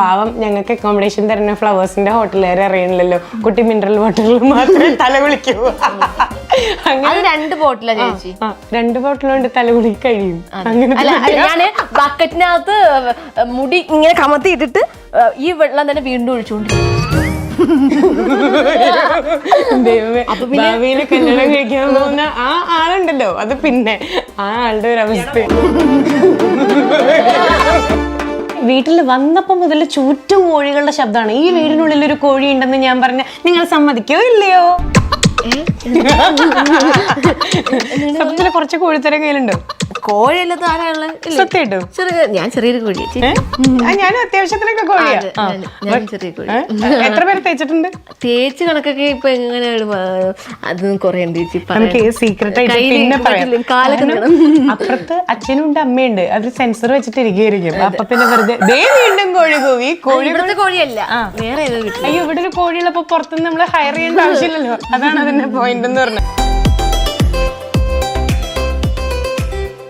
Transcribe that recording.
പാവം ഞങ്ങൾക്ക് അക്കോമഡേഷൻ തരുന്ന ഫ്ലവേഴ്സിന്റെ ഹോട്ടലുകാരെ അറിയണില്ലല്ലോ. കുട്ടി മിനറൽ വാട്ടറിൽ മാത്രമേ തല വിളിക്കൂ അങ്ങനെ രണ്ട് ബോട്ടിലാ ചേച്ചി? ആ, രണ്ട് ബോട്ടിൽ കൊണ്ട് തല കുളി കഴിയും. അങ്ങനെ അല്ല അല്ല, ഞാൻ ബക്കറ്റിനകത്ത് മുടി ഇങ്ങനെ കമത്തി ഇട്ടിട്ട് ഈ വെള്ളം തന്നെ വീണ്ടും ഒഴിച്ചുകൊണ്ട് ദൈവമേ ഭാവിയിൽ കല്യാണം കഴിക്കാൻ പോകുന്ന ആ ആളുണ്ടല്ലോ. അത് പിന്നെ ആ ആളുടെ ഒരു അവസ്ഥ. വീട്ടിൽ വന്നപ്പോൾ മുതൽ ചുറ്റും കോഴികളുടെ ശബ്ദമാണ്. ഈ വീടിനുള്ളിൽ ഒരു കോഴി ഉണ്ടെന്ന് ഞാൻ പറഞ്ഞ നിങ്ങൾ സമ്മതിക്കോ ഇല്ലയോ? ശബ്ദത്തിൽ കുറച്ച് കോഴിത്തരം കയ്യിലുണ്ടോ. കോഴിയല്ലാത്ത ആരാൾ സത്യമായിട്ടും. ചെറിയ ഞാൻ ചെറിയൊരു കോഴി ഞാൻ ഞാനും അത്യാവശ്യത്തിനൊക്കെ കോഴിയാ. ഞാൻ- ചെറിയ കോഴി എത്ര പേര് തേച്ചിട്ടുണ്ട്? തേച്ച് കണക്കൊക്കെ ഇപ്പൊ എങ്ങനെയാണ് അതൊന്നും കൊറേ ഉണ്ട് ചേച്ചി. സീക്രട്ട് പിന്നെ അപ്പുറത്ത് അച്ഛനും ഉണ്ട് അമ്മയുണ്ട്. അതിൽ സെൻസർ വെച്ചിട്ട് ഇരിക്കുകയായിരിക്കും അപ്പൊ പിന്നെ വെറുതെ ദേ വീണ്ടും കോഴി കൂവി. കോഴി കോഴിയല്ല. വേറെ അയ്യോ ഇവിടെ ഒരു കോഴിയുള്ളപ്പോ പുറത്തുനിന്ന് നമ്മൾ ഹയർ ചെയ്യേണ്ട ആവശ്യമില്ലല്ലോ. അതാണ് അതിന്റെ പോയിന്റ് എന്ന് പറഞ്ഞത്.